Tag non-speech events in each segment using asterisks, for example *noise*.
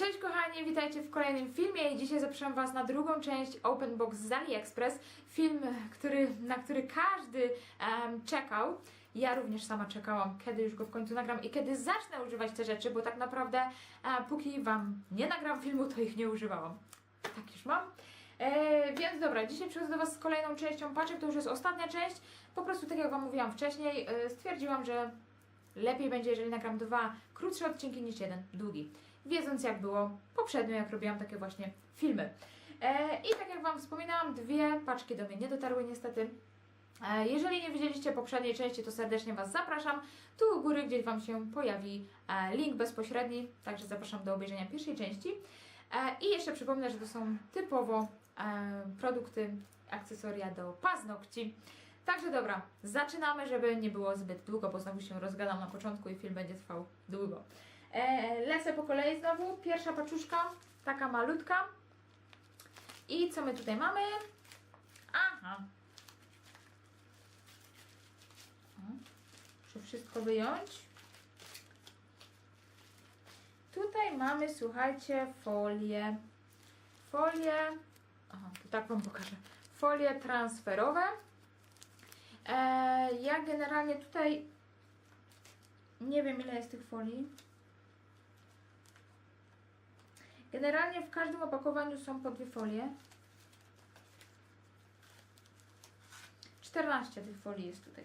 Cześć kochani, witajcie w kolejnym filmie i dzisiaj zapraszam Was na drugą część Open Box z AliExpress. Film, który, na który każdy em, czekał. Ja również sama czekałam, kiedy już go w końcu nagram i kiedy zacznę używać te rzeczy, bo tak naprawdę e, póki Wam nie nagram filmu, to ich nie używałam. Tak już mam. E, więc dobra, dzisiaj przychodzę do Was z kolejną częścią paczek, to już jest ostatnia część. Po prostu tak jak Wam mówiłam wcześniej, e, stwierdziłam, że Lepiej będzie, jeżeli nagram dwa krótsze odcinki niż jeden długi. Wiedząc jak było poprzednio, jak robiłam takie właśnie filmy. E, I tak jak Wam wspominałam, dwie paczki do mnie nie dotarły niestety. E, jeżeli nie widzieliście poprzedniej części, to serdecznie Was zapraszam. Tu u góry gdzieś Wam się pojawi e, link bezpośredni, także zapraszam do obejrzenia pierwszej części. I jeszcze przypomnę, że to są typowo produkty, akcesoria do paznokci. Także dobra, zaczynamy, żeby nie było zbyt długo, bo znowu się rozgadam na początku i film będzie trwał długo. E, lecę po kolei znowu. Pierwsza paczuszka, taka malutka. I co my tutaj mamy? Aha. Muszę wszystko wyjąć. Tutaj mamy, słuchajcie, folię. Folie. Aha, to tak Wam pokażę. Folie transferowe. Eee, ja generalnie tutaj nie wiem ile jest tych folii. Generalnie w każdym opakowaniu są po dwie folie. 14 tych folii jest tutaj.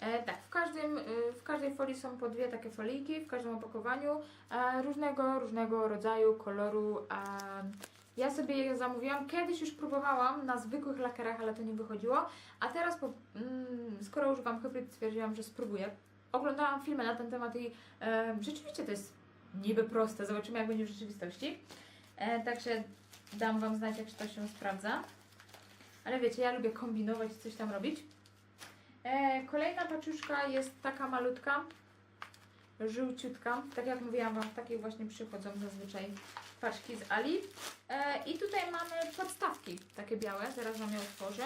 E, tak, w, każdym, y, w każdej folii są po dwie takie folijki, w każdym opakowaniu e, różnego, różnego rodzaju, koloru. E, ja sobie je zamówiłam. Kiedyś już próbowałam na zwykłych lakerach, ale to nie wychodziło. A teraz, po, mm, skoro używam hybryd, stwierdziłam, że spróbuję. Oglądałam filmy na ten temat i e, rzeczywiście to jest niby proste. Zobaczymy, jak będzie w rzeczywistości. E, także dam Wam znać, jak to się sprawdza. Ale wiecie, ja lubię kombinować coś tam robić. E, kolejna paczuszka jest taka malutka, żółciutka. Tak jak mówiłam Wam, w takiej właśnie przychodzą zazwyczaj paczki z Ali. E, I tutaj mamy podstawki, takie białe, zaraz Wam je otworzę.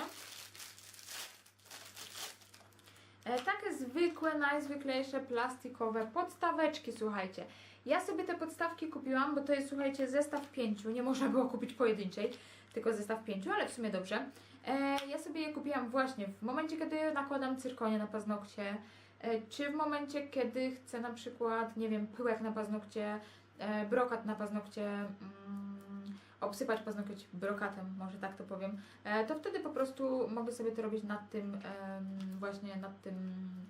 E, takie zwykłe, najzwyklejsze plastikowe podstaweczki, słuchajcie. Ja sobie te podstawki kupiłam, bo to jest, słuchajcie, zestaw pięciu. Nie można było kupić pojedynczej, tylko zestaw pięciu, ale w sumie dobrze. E, ja sobie je kupiłam właśnie w momencie, kiedy nakładam cyrkonie na paznokcie, e, czy w momencie, kiedy chcę na przykład, nie wiem, pyłek na paznokcie, e, brokat na paznokcie, mm, obsypać paznokieć brokatem, może tak to powiem, e, to wtedy po prostu mogę sobie to robić nad tym, właśnie nad tym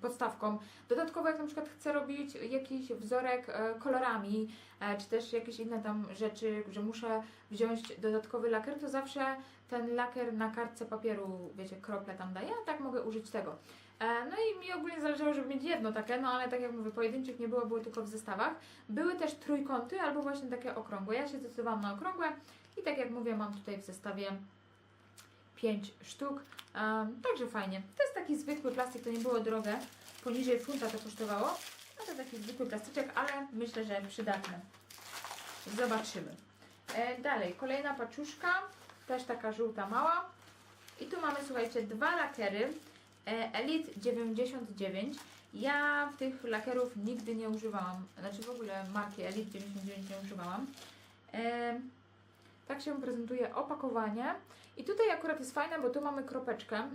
podstawką. Dodatkowo jak na przykład chcę robić jakiś wzorek e, kolorami, e, czy też jakieś inne tam rzeczy, że muszę wziąć dodatkowy lakier, to zawsze ten lakier na kartce papieru, wiecie, krople tam daję, a tak mogę użyć tego. E, No i mi ogólnie zależało, żeby mieć jedno takie, no ale tak jak mówię, pojedynczych nie było, było tylko w zestawach. Były też trójkąty albo właśnie takie okrągłe. Ja się zdecydowałam na okrągłe i tak jak mówię, mam tutaj w zestawie 5 sztuk. Um, także fajnie. To jest taki zwykły plastik, to nie było drogie. Poniżej funta to kosztowało. No to taki zwykły plastyczek, ale myślę, że przydatny. Zobaczymy. E, dalej, kolejna paczuszka. Też taka żółta mała. I tu mamy, słuchajcie, dwa lakery. E, Elite 99. Ja tych lakierów nigdy nie używałam. Znaczy w ogóle marki Elite 99 nie używałam. E, tak się prezentuje opakowanie. I tutaj akurat jest fajne, bo tu mamy kropeczkę e,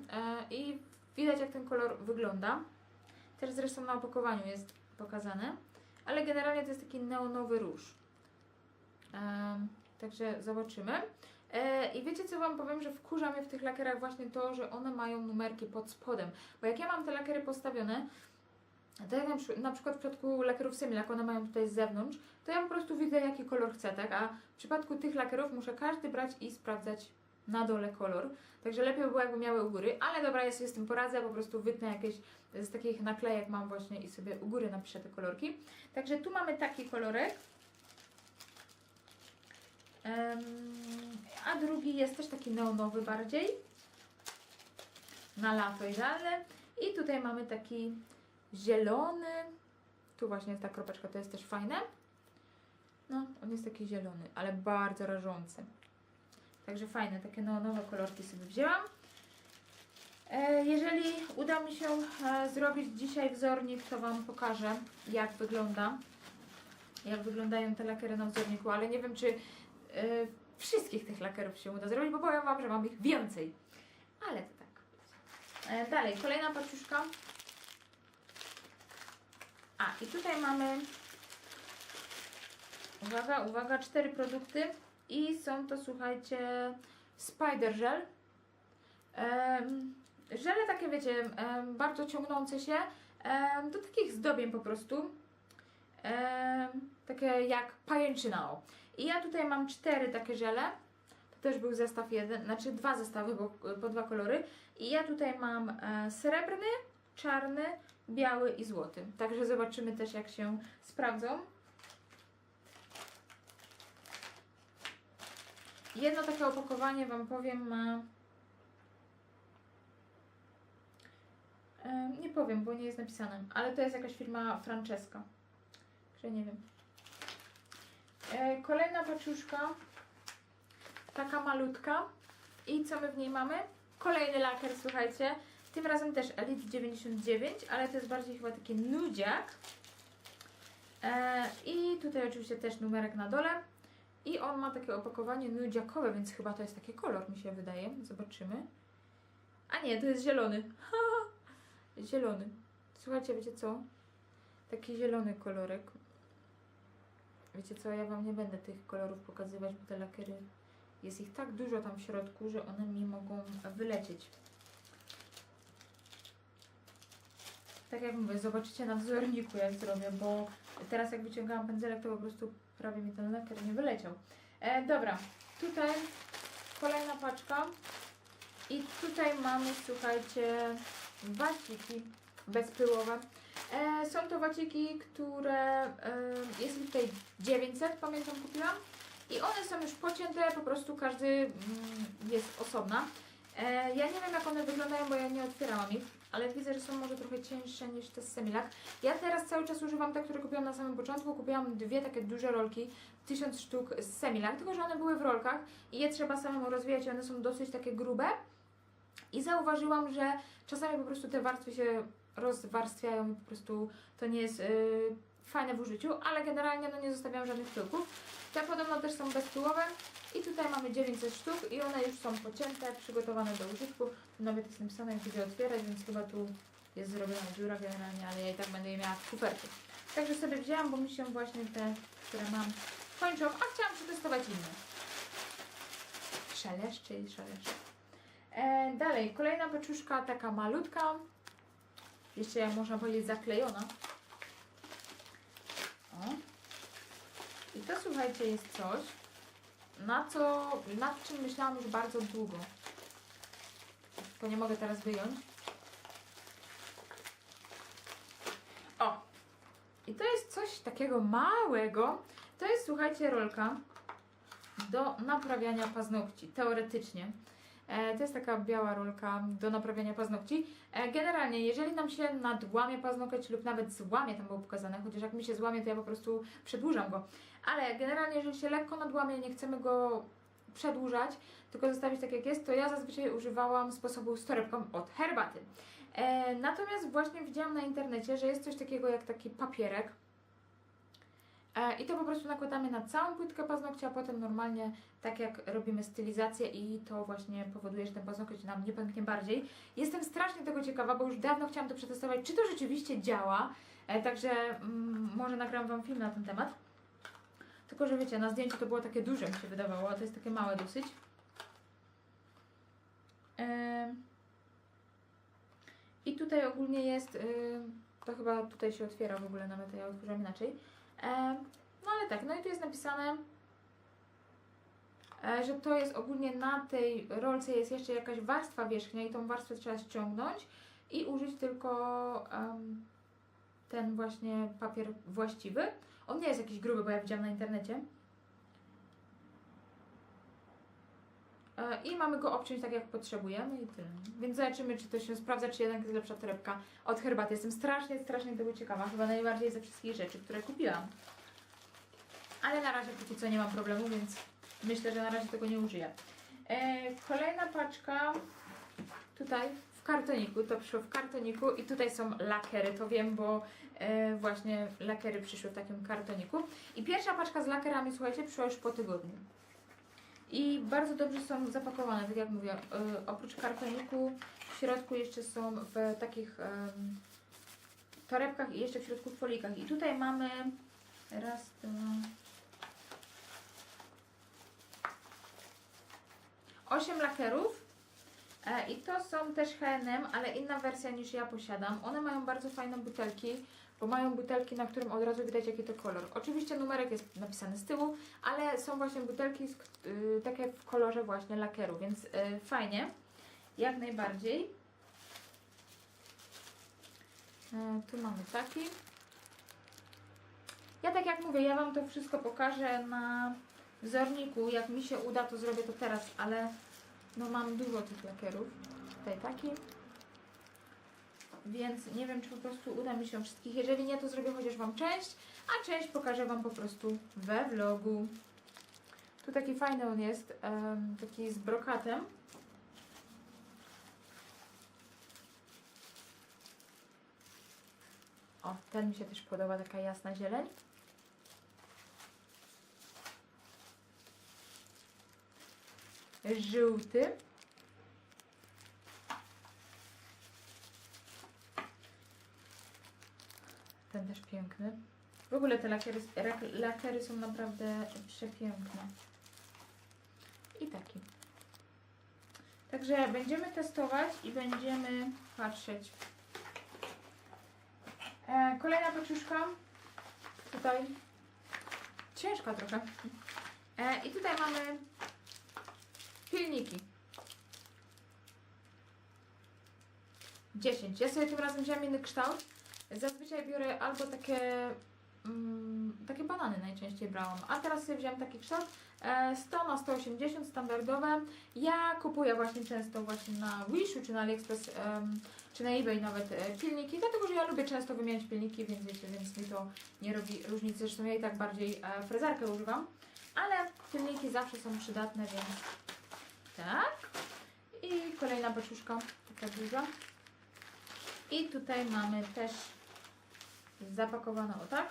i widać jak ten kolor wygląda. Też zresztą na opakowaniu jest pokazane. Ale generalnie to jest taki neonowy róż. Także zobaczymy. E, I wiecie co Wam powiem, że wkurza mnie w tych lakierach właśnie to, że one mają numerki pod spodem. Bo jak ja mam te lakiery postawione, to jak na, przy- na przykład w przypadku lakierów Similac, one mają tutaj z zewnątrz, to ja po prostu widzę jaki kolor chcę, tak? A w przypadku tych lakierów muszę każdy brać i sprawdzać na dole kolor. Także lepiej by było jakby miały u góry, ale dobra, ja sobie z tym poradzę, po prostu wytnę jakieś z takich naklejek mam właśnie i sobie u góry napiszę te kolorki. Także tu mamy taki kolorek. A drugi jest też taki neonowy bardziej. Na lato idealny. I tutaj mamy taki zielony. Tu właśnie ta kropeczka, to jest też fajne. No, on jest taki zielony, ale bardzo rażący. Także fajne, takie neonowe kolorki sobie wzięłam. E, Jeżeli uda mi się e, zrobić dzisiaj wzornik, to Wam pokażę, jak wygląda jak wyglądają te lakiery na wzorniku, ale nie wiem, czy y, wszystkich tych lakierów się uda zrobić, bo powiem Wam, że mam ich więcej. Ale to tak. E, dalej, kolejna paczuszka. A, i tutaj mamy Uwaga, uwaga, cztery produkty i są to, słuchajcie, Spider Gel. Żele takie, wiecie, bardzo ciągnące się do takich zdobień po prostu. Takie jak pajęczyna. o. I ja tutaj mam cztery takie żele. To też był zestaw jeden, znaczy dwa zestawy, bo po dwa kolory. I ja tutaj mam e, srebrny, czarny, biały i złoty. Także zobaczymy też jak się sprawdzą. Jedno takie opakowanie Wam powiem ma. Em, nie powiem, bo nie jest napisane, ale to jest jakaś firma Francesca. Że nie wiem. E, kolejna paczuszka. Taka malutka. I co my w niej mamy? Kolejny lakier, słuchajcie. Tym razem też Elite 99, ale to jest bardziej chyba taki nudziak. E, I tutaj oczywiście też numerek na dole. I on ma takie opakowanie nudziakowe, więc chyba to jest taki kolor, mi się wydaje. Zobaczymy. A nie, to jest zielony. *laughs* zielony. Słuchajcie, wiecie co? Taki zielony kolorek. Wiecie co, ja Wam nie będę tych kolorów pokazywać, bo te lakiery, jest ich tak dużo tam w środku, że one mi mogą wylecieć. Tak jak mówię, zobaczycie na wzorniku jak zrobię, bo teraz jak wyciągałam pędzelek, to po prostu prawie mi ten lakier nie wyleciał. E, dobra, tutaj kolejna paczka i tutaj mamy, słuchajcie, waciki bezpyłowe. E, są to waciki, które e, jest ich tutaj 900, pamiętam kupiłam. I one są już pocięte, po prostu każdy mm, jest osobna. E, ja nie wiem jak one wyglądają, bo ja nie otwierałam ich, ale widzę, że są może trochę cięższe niż te z Semilak. Ja teraz cały czas używam te, które kupiłam na samym początku. Kupiłam dwie takie duże rolki, 1000 sztuk z Semilak, tylko że one były w rolkach i je trzeba samemu rozwijać one są dosyć takie grube. I zauważyłam, że czasami po prostu te warstwy się rozwarstwiają i po prostu to nie jest yy, fajne w użyciu, ale generalnie no nie zostawiam żadnych pyłków. Te podobno też są bezpyłowe i tutaj mamy 900 sztuk i one już są pocięte, przygotowane do użytku. Nawet jest napisane jak będzie otwierać, więc chyba tu jest zrobiona dziura generalnie, ale ja i tak będę je miała w kuferku. Także sobie wzięłam, bo mi się właśnie te, które mam kończą, a chciałam przetestować inne. Szeleszczy i szeleszczy. E, dalej, kolejna beczuszka, taka malutka. Jeszcze jak można powiedzieć zaklejona. O. I to słuchajcie jest coś, na co, nad czym myślałam już bardzo długo. To nie mogę teraz wyjąć. O! I to jest coś takiego małego. To jest, słuchajcie, rolka do naprawiania paznokci, teoretycznie. E, to jest taka biała rolka do naprawiania paznokci. E, generalnie, jeżeli nam się nadłamie paznokieć lub nawet złamie, tam było pokazane, chociaż jak mi się złamie, to ja po prostu przedłużam go. Ale generalnie, jeżeli się lekko nadłamie, nie chcemy go przedłużać, tylko zostawić tak jak jest, to ja zazwyczaj używałam sposobu z torebką od herbaty. E, natomiast właśnie widziałam na internecie, że jest coś takiego jak taki papierek, I to po prostu nakładamy na całą płytkę paznokcia, a potem normalnie, tak jak robimy stylizację i to właśnie powoduje, że ten paznokieć nam nie pęknie bardziej. Jestem strasznie tego ciekawa, bo już dawno chciałam to przetestować, czy to rzeczywiście działa. E, także mm, może nagram Wam film na ten temat. Tylko, że wiecie, na zdjęciu to było takie duże, mi się wydawało, a to jest takie małe dosyć. E, I tutaj ogólnie jest, y, to chyba tutaj się otwiera w ogóle, nawet ja otworzyłam inaczej. E, no ale tak, no i tu jest napisane, e, że to jest ogólnie na tej rolce jest jeszcze jakaś warstwa wierzchnia i tą warstwę trzeba ściągnąć i użyć tylko em, ten właśnie papier właściwy. On nie jest jakiś gruby, bo ja widziałam na internecie. I mamy go obciąć tak jak potrzebujemy i tyle. Więc zobaczymy, czy to się sprawdza, czy jednak jest lepsza torebka od herbaty. Jestem strasznie, strasznie tego ciekawa. Chyba najbardziej ze wszystkich rzeczy, które kupiłam. Ale na razie póki co nie mam problemu, więc myślę, że na razie tego nie użyję. E, kolejna paczka tutaj w w kartoniku, to przyszło w kartoniku i tutaj są lakery, to wiem, bo e, właśnie lakery przyszły w takim kartoniku. I pierwsza paczka z lakerami, słuchajcie, przyszła już po tygodniu. I bardzo dobrze są zapakowane, tak jak mówię, e, oprócz kartoniku w środku jeszcze są w takich torebkach i jeszcze w środku w folikach. I tutaj mamy raz, dwa, osiem lakerów. E, I to są też H&M, ale inna wersja niż ja posiadam. One mają bardzo fajne butelki, bo mają butelki, na którym od razu widać jaki to kolor. Oczywiście numerek jest napisany z tyłu, ale są właśnie butelki z, k- y, takie w kolorze właśnie lakieru, więc y, fajnie, jak najbardziej. E, tu mamy taki. Ja tak jak mówię, ja Wam to wszystko pokażę na wzorniku. Jak mi się uda, to zrobię to teraz, ale no mam dużo tych lakierów. Tutaj taki. Więc nie wiem, czy po prostu uda mi się wszystkich. Jeżeli nie, to zrobię chociaż Wam część, a część pokażę Wam po prostu we vlogu. Tu taki fajny on jest, taki z brokatem. O, ten mi się też podoba, taka jasna zieleń. Żółty. Ten też piękny. W ogóle te lakiery, lakiery są naprawdę przepiękne. I taki. Także będziemy testować i będziemy patrzeć. E, kolejna paczuszka. Tutaj ciężka trochę. E, I tutaj mamy pilniki. 10. Ja sobie tym razem wziąłem inny kształt. Zazwyczaj biorę albo takie mm, takie banany najczęściej brałam, a teraz sobie wziąłem taki kształt e, 100 na 180 standardowe. Ja kupuję właśnie często właśnie na Wishu czy na AliExpress czy na eBay nawet e, pilniki, dlatego że ja lubię często wymieniać pilniki, więc wiecie, więc mi to nie robi różnicy. Zresztą ja i tak bardziej e, frezarkę używam, ale pilniki zawsze są przydatne, więc tak. I kolejna paczuszka, taka duża. I tutaj mamy też zapakowane o tak.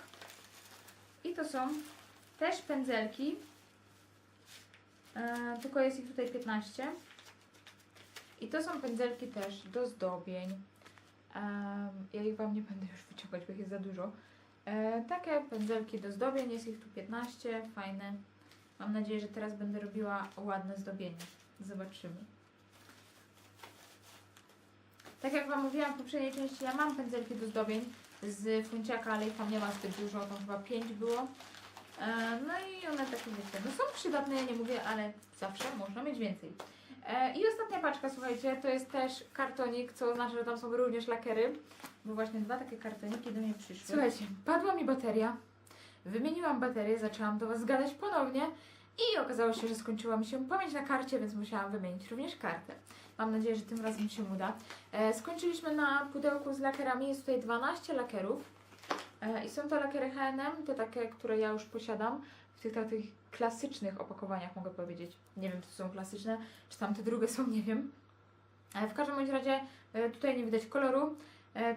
I to są też pędzelki. E, tylko jest ich tutaj 15. I to są pędzelki też do zdobień. Em, ja ich Wam nie będę już wyciągać, bo ich jest za dużo. E, takie pędzelki do zdobień, jest ich tu 15, fajne. Mam nadzieję, że teraz będę robiła ładne zdobienie. Zobaczymy. Tak jak Wam mówiłam w poprzedniej części, ja mam pędzelki do zdobień z funciaka, ale ich tam nie ma zbyt dużo, tam chyba 5 było. E, no i one takie wiecie, no są przydatne, ja nie mówię, ale zawsze można mieć więcej. E, I ostatnia paczka, słuchajcie, to jest też kartonik, co oznacza, że tam są również lakiery, bo właśnie dwa takie kartoniki do mnie przyszły. Słuchajcie, padła mi bateria, wymieniłam baterię, zaczęłam do Was gadać ponownie i okazało się, że skończyła mi się pamięć na karcie, więc musiałam wymienić również kartę. Mam nadzieję, że tym razem się uda. E, skończyliśmy na pudełku z lakierami, jest tutaj 12 lakierów. E, I są to lakiery H&M, te takie, które ja już posiadam, w tych takich klasycznych opakowaniach mogę powiedzieć. Nie wiem, czy są klasyczne, czy tam te drugie są, nie wiem. E, w każdym bądź razie e, tutaj nie widać koloru,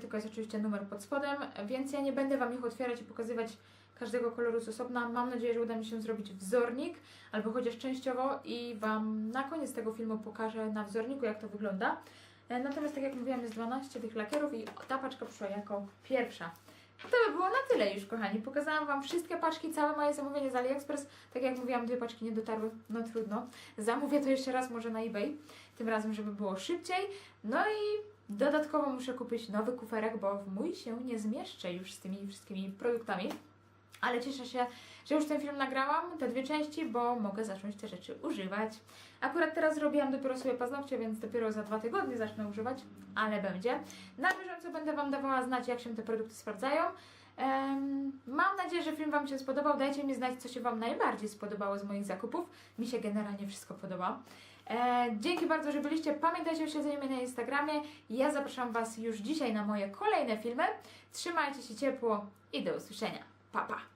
tylko jest oczywiście numer pod spodem, więc ja nie będę Wam ich otwierać i pokazywać każdego koloru z osobna. Mam nadzieję, że uda mi się zrobić wzornik, albo chociaż częściowo i Wam na koniec tego filmu pokażę na wzorniku, jak to wygląda. E, Natomiast tak jak mówiłam, jest 12 tych lakierów i ta paczka przyszła jako pierwsza. To by było na tyle już, kochani. Pokazałam Wam wszystkie paczki, całe moje zamówienie z AliExpress. Tak jak mówiłam, dwie paczki nie dotarły, no trudno. Zamówię to jeszcze raz może na eBay, tym razem, żeby było szybciej. No i dodatkowo muszę kupić nowy kuferek, bo w mój się nie zmieszczę już z tymi wszystkimi produktami. Ale cieszę się, że już ten film nagrałam, te dwie części, bo mogę zacząć te rzeczy używać. Akurat teraz zrobiłam dopiero sobie paznokcie, więc dopiero za dwa tygodnie zacznę używać, ale będzie. Na bieżąco będę Wam dawała znać, jak się te produkty sprawdzają. Em, mam nadzieję, że film Wam się spodobał. Dajcie mi znać, co się Wam najbardziej spodobało z moich zakupów. Mi się generalnie wszystko podoba. E, dzięki bardzo, że byliście. Pamiętajcie o śledzeniu mnie na Instagramie. Ja zapraszam Was już dzisiaj na moje kolejne filmy. Trzymajcie się ciepło i do usłyszenia. Pa, pa!